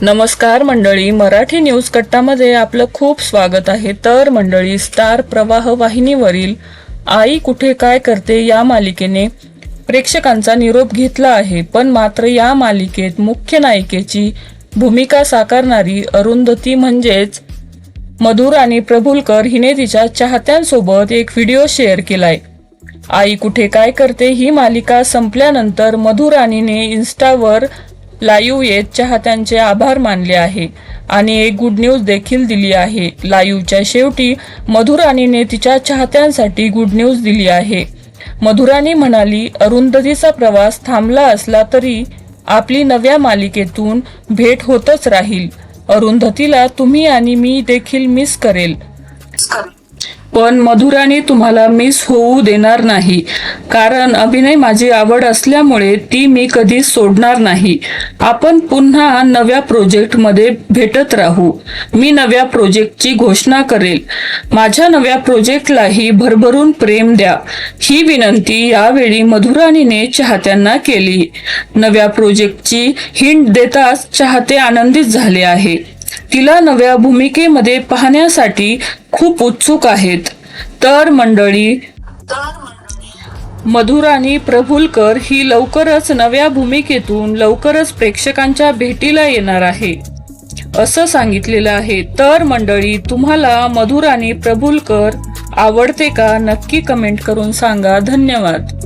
नमस्कार मंडळी मराठी न्यूज कट्टामध्ये आपलं खूप स्वागत आहे. तर मंडळी स्टार प्रवाह वाहिनीवरील आई कुठे काय करते या मालिकेने प्रेक्षकांचा निरोप घेतला आहे. पण मात्र या मालिकेत मुख्य नायिकेची भूमिका साकारणारी अरुंधती म्हणजेच मधुर आणि प्रभुलकर हिने तिच्या चाहत्यांसोबत एक व्हिडिओ शेअर केलाय. आई कुठे काय करते ही मालिका संपल्यानंतर मधुराणीने इन्स्टावर लाईव्ह येत चाहत्यांचे आभार मानले आहे. आणि एक गुड न्यूज देखील दिली आहे. लाईव्हच्या शेवटी मधुराणीने तिच्या चाहत्यांसाठी गुड न्यूज दिली आहे. मधुराणी म्हणाली अरुंधतीचा प्रवास थांबला असला तरी आपली नव्या मालिकेतून भेट होतच राहील. अरुंधतीला तुम्ही आणि मी देखील मिस करेल. पण मधुराने तुम्हाला मिस होऊ देणार नाही. कारण अभिनय माझी आवड असल्यामुळे ती मी कधीच सोडणार नाही. आपण पुन्हा नव्या प्रोजेक्टमध्ये भेटत राहू. मी नव्या प्रोजेक्टची घोषणा करेल. माझ्या नव्या प्रोजेक्टलाही भरभरून प्रेम द्या. ही विनंती यावेळी मधुराणीने चाहत्यांना केली. नव्या प्रोजेक्टची हिंट देताच चाहते आनंदित झाले आहे. तिला नव्या भूमिकेमध्ये पाहण्यासाठी खूप उत्सुक आहेत. तर मंडळी मधुराणी प्रभुलकर ही लवकरच नव्या भूमिकेतून लवकरच प्रेक्षकांच्या भेटीला येणार आहे. असं सांगितलेलं आहे. तर मंडळी तुम्हाला मधुराणी प्रभुलकर आवडते का? नक्की कमेंट करून सांगा. धन्यवाद.